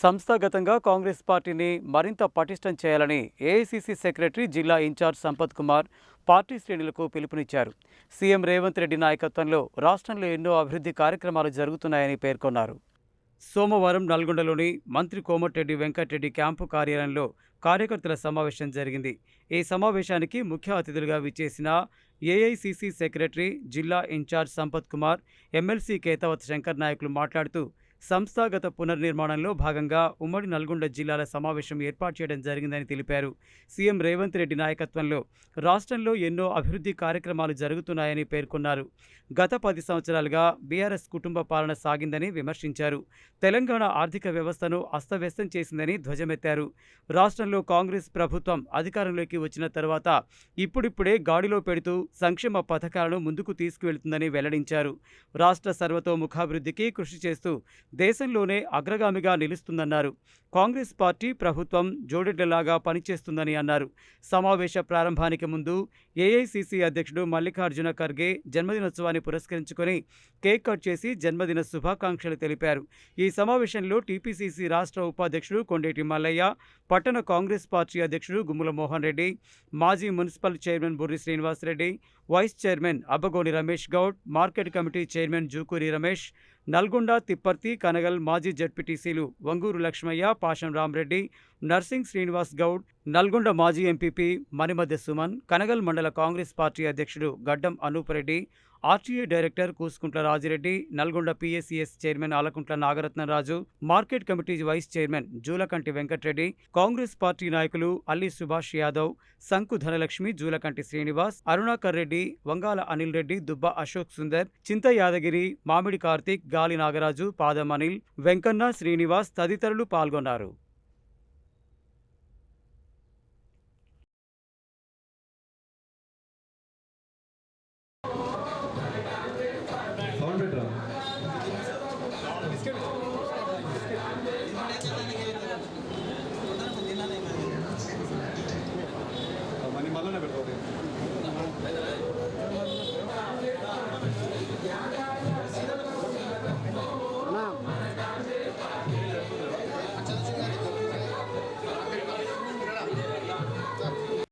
సంస్థాగతంగా కాంగ్రెస్ పార్టీని మరింత పటిష్టం చేయాలని ఏఐసిసి సెక్రటరీ జిల్లా in charge Sampath Kumar party శ్రేణులకు పిలుపునిచ్చారు. సీఎం రేవంత్ రెడ్డి నాయకత్వంలో రాష్ట్రంలో ఎన్నో అభివృద్ధి కార్యక్రమాలు జరుగుతున్నాయని పేర్కొన్నారు. సోమవారం నల్గొండలోని మంత్రి కోమటిరెడ్డి వెంకటరెడ్డి క్యాంపు కార్యాలయంలో కార్యకర్తల సమావేశం జరిగింది. ఈ సమావేశానికి ముఖ్య అతిథులుగా విచ్చేసిన ఏఐసిసి సెక్రటరీ జిల్లా in charge Sampath Kumar MLC Ketavath Shankar నాయకులు మాట్లాడుతూ సంస్థాగత పునర్నిర్మాణంలో భాగంగా ఉమ్మడి నల్గొండ జిల్లాల సమావేశం ఏర్పాటు చేయడం జరిగిందని తెలిపారు. సీఎం రేవంత్ రెడ్డి నాయకత్వంలో రాష్ట్రంలో ఎన్నో అభివృద్ధి కార్యక్రమాలు జరుగుతున్నాయని పేర్కొన్నారు. గత పది సంవత్సరాలుగా బీఆర్ఎస్ కుటుంబ పాలన సాగిందని విమర్శించారు. తెలంగాణ ఆర్థిక వ్యవస్థను అస్తవ్యస్తం చేసిందని ధ్వజమెత్తారు. రాష్ట్రంలో కాంగ్రెస్ ప్రభుత్వం అధికారంలోకి వచ్చిన తర్వాత ఇప్పుడిప్పుడే గాడిలో పెడుతూ సంక్షేమ పథకాలను ముందుకు తీసుకువెళ్తుందని వెల్లడించారు. రాష్ట్ర సర్వతోముఖాభివృద్ధికి కృషి చేస్తూ దేశంలోనే అగ్రగామిగా నిలుస్తుందన్నారు. కాంగ్రెస్ పార్టీ ప్రభుత్వం జోడెడ్లలాగా పనిచేస్తుందని అన్నారు. సమావేశ ప్రారంభానికి ముందు ఏఐసిసి అధ్యక్షుడు మల్లికార్జున ఖర్గే జన్మదినోత్సవాన్ని పురస్కరించుకొని కేక్ కట్ చేసి జన్మదిన శుభాకాంక్షలు తెలిపారు. ఈ సమావేశంలో టీపీసీసీ రాష్ట్ర ఉపాధ్యక్షుడు కొండేటి మల్లయ్య పట్టణ కాంగ్రెస్ పార్టీ అధ్యక్షుడు గుమ్మల మోహన్ రెడ్డి మాజీ municipal chairman Burri Srinivasa Reddy vice chairman Abbagoni Ramesh Goud market committee chairman Jukuri Ramesh Nalgonda Tipparthi Kanagal మాజీ జడ్పీటీసీలు వంగూరు లక్ష్మయ్య పాషం రామరెడ్డి నర్సింగ్ శ్రీనివాస్ గౌడ్ నల్గొండ మాజీ ఎంపీపీ మణిమధ్య సుమన్ కనగల్ మండల కాంగ్రెస్ పార్టీ అధ్యక్షుడు Gaddam Anupa Reddy RTA director Kusukuntla Raji Reddy Nalgonda PSCS chairman Alakuntla Nagaratna Raju market committee vice chairman Julakanti Venkata Reddy Congress party నాయకులు అల్లి సుభాష్ యాదవ్ సంకు ధనలక్ష్మి జూలకంటి శ్రీనివాస్ అరుణాకర్ రెడ్డి వంగాల అనిల్ రెడ్డి దుబ్బ అశోక్ సుందర్ చింత యాదగిరి మామిడి కార్తీక్ గాలి నాగరాజు పాదం అనిల్ వెంకన్న శ్రీనివాస్ తదితరులు పాల్గొన్నారు.